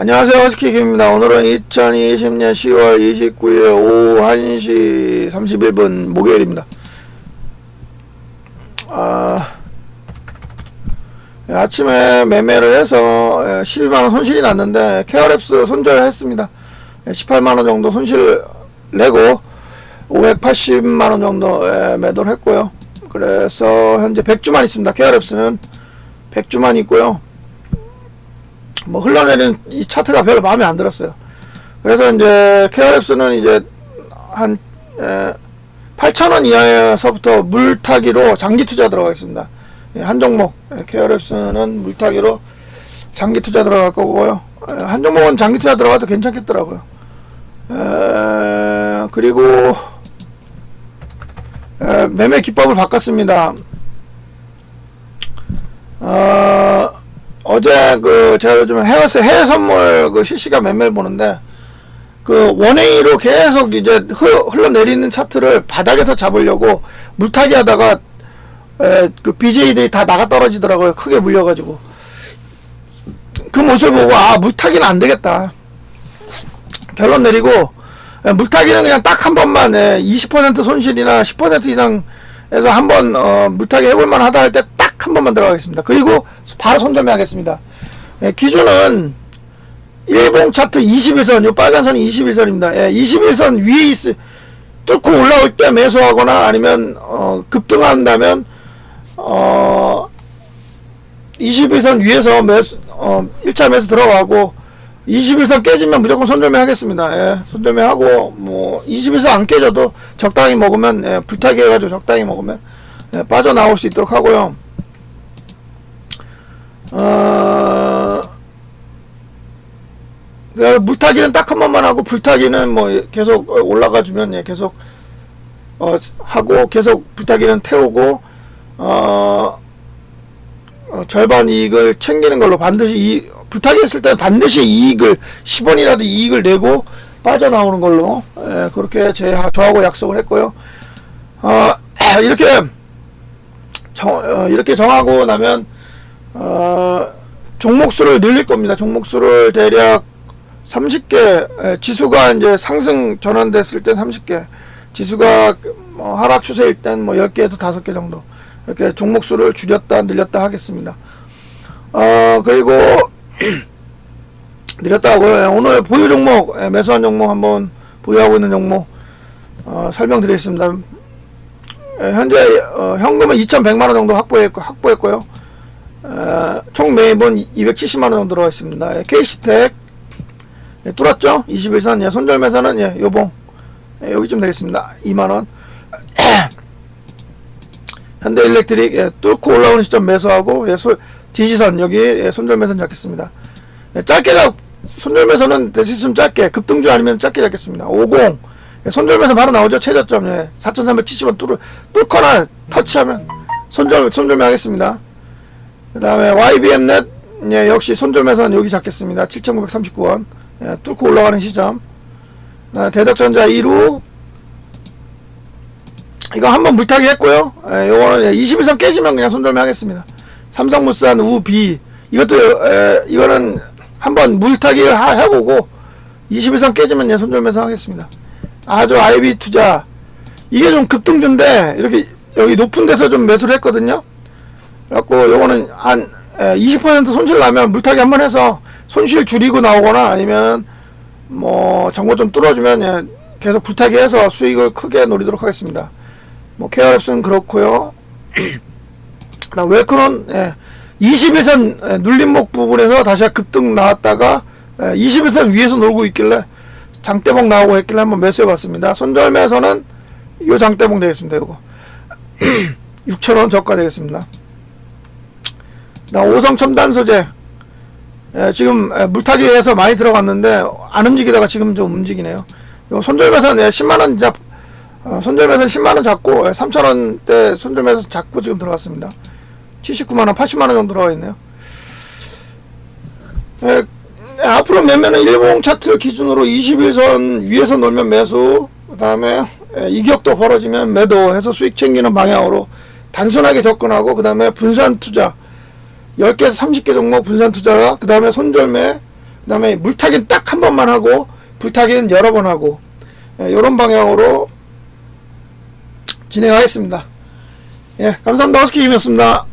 안녕하세요. 허스키 김입니다. 오늘은 2020년 10월 29일 오후 1시 31분 목요일입니다. 아, 예, 아침에 매매를 해서 예, 12만원 손실이 났는데 케어랩스 손절했습니다. 예, 18만원 정도 손실 내고 580만원 정도 예, 매도를 했고요. 그래서 현재 100주만 있습니다. 케어랩스는 100주만 있고요. 뭐 흘러내리는 이 차트가 별로 마음에 안 들었어요. 그래서 이제 케어랩스는 이제 한 8,000원 이하에서부터 물타기로 장기 투자 들어가겠습니다. 예, 한 종목 예, 케어랩스는 물타기로 장기 투자 들어갈 거고요. 예, 한 종목은 장기 투자 들어가도 괜찮겠더라고요. 에, 그리고 에, 매매 기법을 바꿨습니다. 어, 어제 그 제가 요즘 해외 해외 선물 그 실시간 매매를 보는데 그 원웨이로 계속 이제 흘, 흘러내리는 차트를 바닥에서 잡으려고 물타기 하다가 에, 그 BJ들이 다 나가 떨어지더라고요. 크게 물려가지고 그 모습을 보고 아 물타기는 안 되겠다. 결론 내리고 에, 물타기는 그냥 딱 한 번만 에, 20% 손실이나 10% 이상에서 한 번 어, 물타기 해볼만 하다 할 때 딱 한 번만 들어가겠습니다. 그리고 바로 손절매 하겠습니다. 예, 기준은 일봉 차트 21선, 요 빨간 선이 21선입니다. 예, 21선 위에 있, 뚫고 올라올 때 매수하거나 아니면, 어, 급등한다면, 어, 21선 위에서 매수, 어, 1차 매수 들어가고, 21선 깨지면 무조건 손절매 하겠습니다. 예, 손절매 하고, 뭐, 21선 안 깨져도 적당히 먹으면, 예, 불타기 해가지고 적당히 먹으면, 예, 빠져나올 수 있도록 하고요. 어, 그 물타기는 딱 한 번만 하고 불타기는 뭐 계속 올라가 주면 예, 계속 어, 하고 계속 불타기는 태우고 어, 어, 절반 이익을 챙기는 걸로 반드시 이 불타기 했을 때는 반드시 이익을 10원이라도 이익을 내고 빠져나오는 걸로 예, 그렇게 제 저하고 약속을 했고요. 어, 이렇게 정, 어, 이렇게 정하고 나면 어, 종목 수를 늘릴 겁니다. 종목 수를 대략 30개, 에, 지수가 이제 상승 전환됐을 때 30개, 지수가 뭐 하락 추세일 땐 뭐 10개에서 5개 정도, 이렇게 종목 수를 줄였다, 늘렸다 하겠습니다. 어, 그리고, 늘렸다 하고요. 오늘 보유 종목, 에, 매수한 종목 한번 보유하고 있는 종목, 어, 설명드리겠습니다. 에, 현재, 어, 현금은 2,100만 원 정도 확보했고, 확보했고요. 어, 총 매입은 270만원 정도 들어가 있습니다. 예, 케이스텍, 예, 뚫었죠? 21선, 예, 손절매선은, 예, 요봉. 예, 여기쯤 되겠습니다. 2만원. 현대 일렉트릭, 예, 뚫고 올라오는 시점 매수하고, 예, 소, 지지선, 여기, 예, 손절매선 잡겠습니다. 예, 짧게 잡, 손절매선은 대시스면 짧게, 급등주 아니면 짧게 잡겠습니다. 50. 예, 손절매선 바로 나오죠? 최저점, 예, 4,370원 뚫, 뚫거나 터치하면 손절, 손절매 하겠습니다. 그 다음에 YBM넷 예, 역시 손절매선 여기 잡겠습니다. 7,939원 예, 뚫고 올라가는 시점 아, 대덕전자 2루 이거 한번 물타기 했고요. 예, 요거는 예, 21선 깨지면 그냥 손절매 하겠습니다. 삼성물산 우비 이것도 예, 이거는 한번 물타기를 하, 해보고 21선 깨지면 예, 손절매선 하겠습니다. 아주 IB 투자 이게 좀 급등주인데 이렇게 여기 높은 데서 좀 매수를 했거든요. 그래갖고 요거는 한 20% 손실 나면 물타기 한 번 해서 손실 줄이고 나오거나 아니면 뭐 정보 좀 뚫어주면 예, 계속 불타기 해서 수익을 크게 노리도록 하겠습니다. 뭐 케어랩스는 그렇고요. 나 웰크론 예, 21선 예, 눌림목 부분에서 다시 급등 나왔다가 예, 21선 위에서 놀고 있길래 장대봉 나오고 했길래 한번 매수해봤습니다. 손절매에서는 요 장대봉 되겠습니다. 요거 6천원 저가 되겠습니다. 나 오성 첨단 소재 예, 지금 예, 물타기에서 많이 들어갔는데 안 움직이다가 지금 좀 움직이네요. 요 손절매선 예, 10만 원 잡, 어, 손절매선 10만 원 잡고 예, 3천 원대 손절매선 잡고 지금 들어갔습니다. 79만 원, 80만 원 정도 들어가 있네요. 예, 예, 앞으로 매매는 일봉 차트 기준으로 21선 위에서 놀면 매수, 그 다음에 예, 이격도 벌어지면 매도 해서 수익 챙기는 방향으로 단순하게 접근하고 그 다음에 분산 투자 10개에서 30개 종목 분산 투자가 그 다음에 손절매 그그 다음에 물타기는 딱 한 번만 하고 불타기는 여러 번 하고 이런 방향으로 진행하겠습니다. 예, 감사합니다. 허스키님이었습니다.